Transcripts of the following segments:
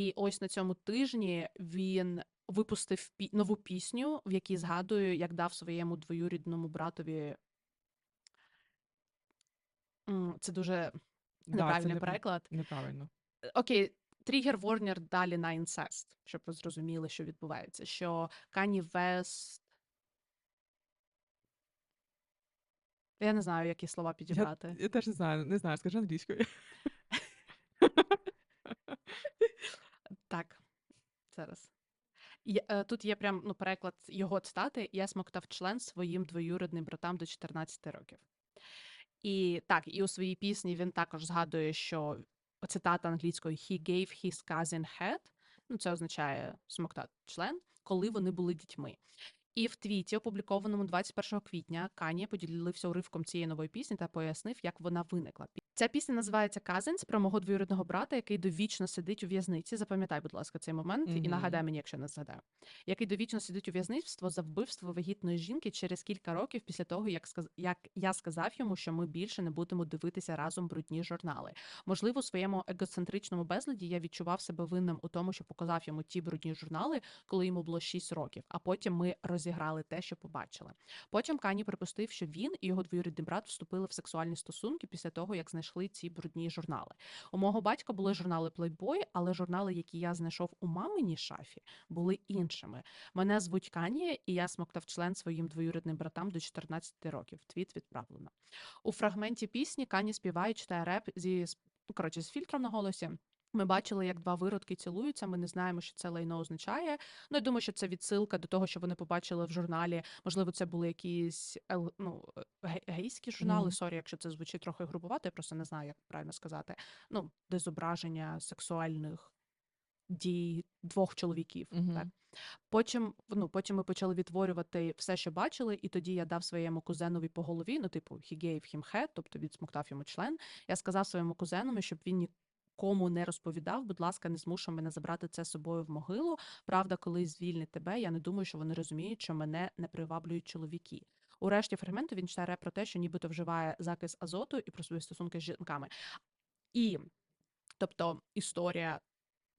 І ось на цьому тижні він випустив нову пісню, в якій згадує, як дав своєму двоюрідному братові. Це дуже Да, це неправильний не- переклад. неправильно. Е, Окей, Трігер Ворнер далі на інцест, щоб ви зрозуміли, що відбувається. Що Кані Вест. Я не знаю, які слова Я, підібрати. я теж не знаю, не знаю, скажи англійською. Так, зараз. Я, е, тут є прям ну, переклад його цитати: Я смоктав член своїм двоюрідним братам до 14 років. І так, і у своїй пісні він також згадує, що цитата англійською He gave his cousin head, ну це означає смоктати член, коли вони були дітьми. І в твіті, опублікованому 21 квітня, Канє поділився уривком цієї нової пісні та пояснив, як вона виникла. Ця пісня називається Cousins про мого двоюрідного брата, який довічно сидить у в'язниці. Запам'ятай, будь ласка, цей момент і нагадай мені, якщо не згадаю. Який довічно сидить у в'язництво за вбивство вагітної жінки через кілька років після того, як сказ... як я сказав йому, що ми більше не будемо дивитися разом брудні журнали. Можливо, у своєму егоцентричному безладі я відчував себе винним у тому, що показав йому ті брудні журнали, коли йому було 6 років. А потім ми розіграли те, що побачили. Потім Кані припустив, що він і його двоюрідний брат вступили в сексуальні стосунки після того, як знайшли ці брудні журнали. У мого батька були журнали Playboy, але журнали, які я знайшов у маминій шафі, були іншими. Мене звуть Кані, і я смоктав член своїм двоюрідним братам до 14 років. Твіт відправлено. У фрагменті пісні Кані співає, читає реп зі коротше, з фільтром на голосі. Ми бачили, як два виродки цілуються. Ми не знаємо, що це лайно означає. Ну, я думаю, що це відсилка до того, що вони побачили в журналі. Можливо, це були якісь ну, е, гейські журнали. Сорі, якщо це звучить трохи грубувато, я просто не знаю, як правильно сказати. Ну, де зображення сексуальних дій двох чоловіків. Так. Потім, ну, потім ми почали відтворювати все, що бачили, і тоді я дав своєму кузенові по голові, ну, типу, he gave him head, тобто відсмоктав йому член. Я сказав своєму кузенові, щоб він нікому не розповідав, будь ласка, не змушуй мене забрати це з собою в могилу. Правда, коли звільнить тебе, я не думаю, що вони розуміють, що мене не приваблюють чоловіки. У решті фрагменту він читає про те, що нібито вживає закис азоту і про свої стосунки з жінками. І, тобто, історія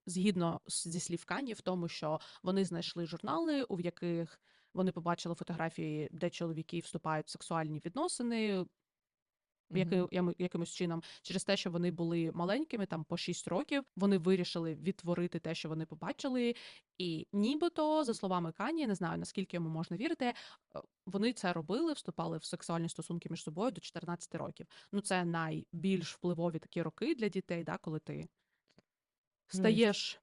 згідно зі слів Кані, в тому, що вони знайшли журнали, у яких вони побачили фотографії, де чоловіки вступають в сексуальні відносини. Яки, Мгм. ями- якимось чином, через те, що вони були маленькими, там по 6 років, вони вирішили відтворити те, що вони побачили, і нібито, за словами Кані, не знаю наскільки йому можна вірити, е, вони це робили, вступали в сексуальні стосунки між собою до 14 років. Ну, це найбільш впливові такі роки для дітей, да, коли ти стаєш